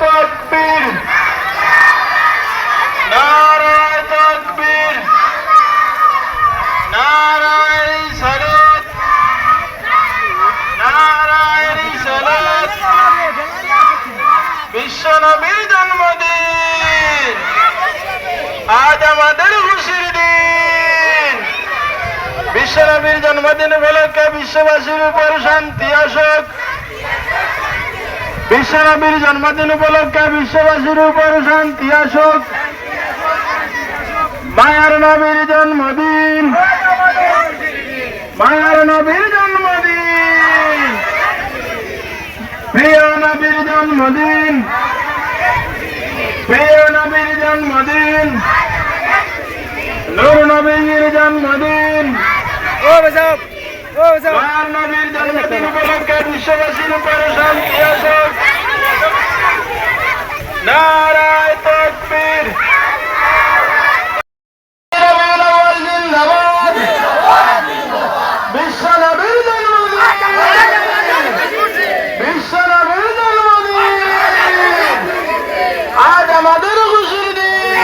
তকবীর। নারায় তকবীর। নারায় রিসালাত। নারায় রিসালাত। বিশ্ব নবীর জন্মদিন। আজ আমাদের জন্মদিন উপলক্ষে বিশ্ববাসীর উপর শান্তি আসুক। বিশ্ব নবীর জন্মদিন উপলক্ষে বিশ্ববাসীর উপর শান্তি আসুক। মায়ার নবীর জন্মদিন। মায়ার নবীর জন্মদিন। প্রিয় নবীর জন্মদিন। প্রিয় নবীর জন্মদিন। নূর নবীর জন্মদিন। ও ও মায়ার নবীর জন্মদিন উপলক্ষে বিশ্ববাসীর উপর শান্তি আসুক নারায় তকবীর রবিউল আউয়াল জিন্দাবাদ। বিশ্ব নবীর জন্মদিন বিশ্ব নবীর জন্মদিন আজ আমাদের খুশির দিন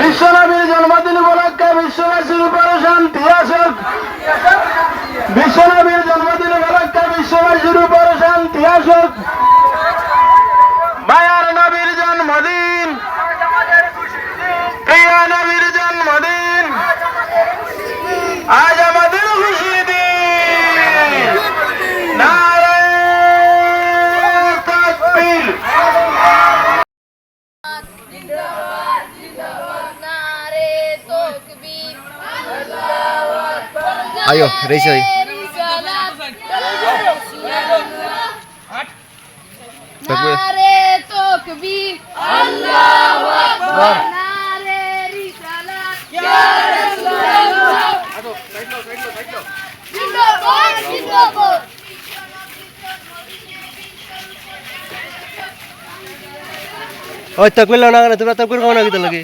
বিশ্ব নবীর জন্মদিন উপলক্ষে বিশ্ববাসীর আসুক জন্মদিন উপলক্ষে বিশ্ববাসীর উপরে শান্তি আসুক মায়ার নবীর জন্মদিন প্রিয় নবীর জন্মদিন আজ আমাদের খুশি দিন নারায়ণ তাকবীর নারে তকবীর আয়ো, রেসে আয়। নারে তকবীর আল্লাহু আকবার। নারে রিসালাত। ইয়া রাসূলুল্লাহ জিন্দাবাদ জিন্দাবাদ। ওই তকবির লাও না তোমরা তকবির খাও না কিতা লাগে?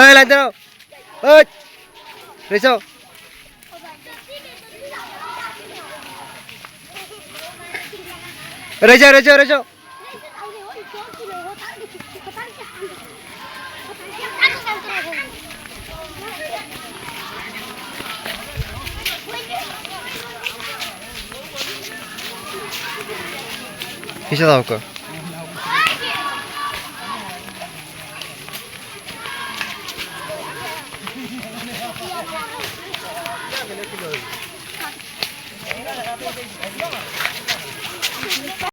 এই লাইন দাও ওই রেসাও রেজা রেজা রেজা। কিসে দাও কর Thank you.